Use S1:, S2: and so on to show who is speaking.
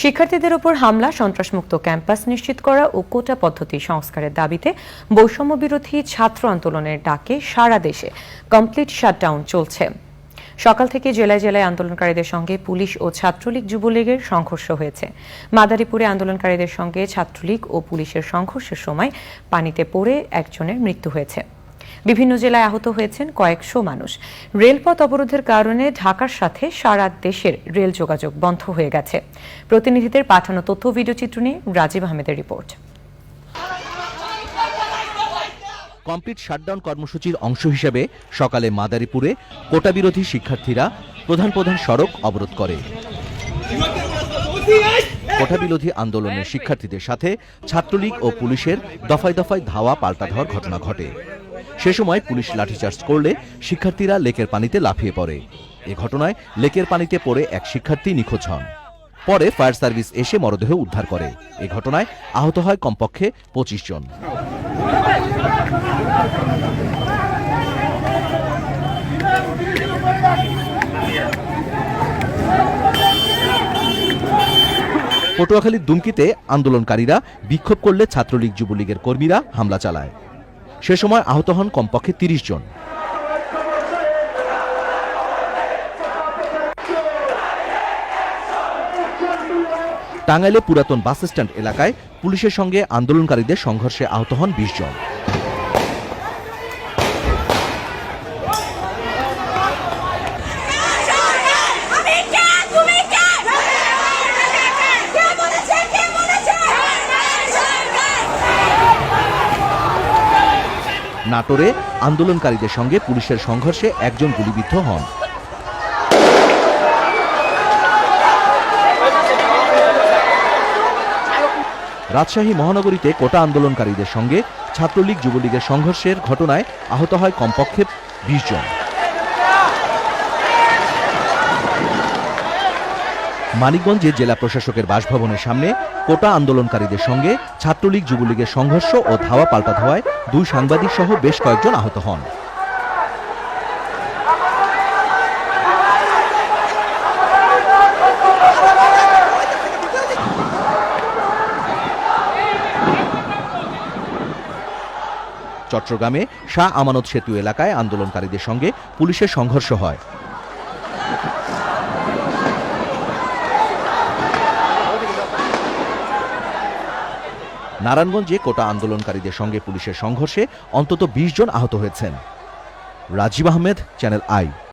S1: শিক্ষার্থীদের ওপর হামলা, সন্ত্রাসমুক্ত ক্যাম্পাস নিশ্চিত করা ও কোটা পদ্ধতি সংস্কারের দাবিতে বৈষম্য বিরোধী ছাত্র আন্দোলনের ডাকে সারা দেশে কমপ্লিট শাটডাউন চলছে। সকাল থেকে জেলায় জেলায় আন্দোলনকারীদের সঙ্গে পুলিশ ও ছাত্রলীগ যুবলীগের সংঘর্ষ হয়েছে। মাদারীপুরে আন্দোলনকারীদের সঙ্গে ছাত্রলীগ ও পুলিশের সংঘর্ষের সময় পানিতে পড়ে একজনের মৃত্যু হয়েছে। বিভিন্ন জেলায় আহত হয়েছেন কয়েকশো মানুষ। রেলপথ অবরোধের কারণে ঢাকার সাথে সারা দেশের রেল যোগাযোগ বন্ধ হয়ে গেছে। প্রতিনিধিদের পাঠানো তথ্য ভিডিও চিত্র নিয়ে রাজীব আহমেদের রিপোর্ট।
S2: কমপ্লিট শাটডাউন কর্মসূচির অংশ হিসেবে সকালে মাদারীপুরে কোটা বিরোধী শিক্ষার্থীরা প্রধান প্রধান সড়ক অবরোধ করে। কোটা বিরোধী আন্দোলনের শিক্ষার্থীদের সাথে ছাত্রলীগ ও পুলিশের দফায় দফায় ধাওয়া পাল্টা ধাওয়ার ঘটনা ঘটে। সে সময় পুলিশ লাঠিচার্জ করলে শিক্ষার্থীরা লেকের পানিতে লাফিয়ে পড়ে। এ ঘটনায় লেকের পানিতে পড়ে এক শিক্ষার্থী নিখোঁজ হন। পরে ফায়ার সার্ভিস এসে মরদেহ উদ্ধার করে। এ ঘটনায় আহত হয় কমপক্ষে পঁচিশ জন। পটুয়াখালীর দুমকিতে আন্দোলনকারীরা বিক্ষোভ করলে ছাত্রলীগ যুবলীগের কর্মীরা হামলা চালায়। সে সময় আহত হন কমপক্ষে তিরিশ জন। টাঙ্গাইলে পুরাতন বাস স্ট্যান্ড এলাকায় পুলিশের সঙ্গে আন্দোলনকারীদের সংঘর্ষে আহত হন বিশ জন। নাটোরে আন্দোলনকারীদের সঙ্গে পুলিশের সংঘর্ষে একজন গুলিবিদ্ধ হন। রাজশাহী মহানগরীতে কোটা আন্দোলনকারীদের সঙ্গে ছাত্রলীগ যুবলীগের সংঘর্ষের ঘটনায় আহত হয় কমপক্ষে বিশ জন। মানিকগঞ্জে জেলা প্রশাসকের বাসভবনের সামনে কোটা আন্দোলনকারীদের সঙ্গে ছাত্রলীগ, যুবলীগের সংঘর্ষ ও ধাওয়া পাল্টা ধাওয়ায় দুই সাংবাদিক সহ বেশ কয়েকজন আহত হন। চট্টগ্রামে শাহ আমানত সেতু এলাকায় আন্দোলনকারীদের সঙ্গে পুলিশের সংঘর্ষ হয়। নারায়ণগঞ্জে কোটা আন্দোলনকারীদের সঙ্গে পুলিশের সংঘর্ষে অন্তত বিশ জন আহত হয়েছেন। Rajib Ahmed, channel I.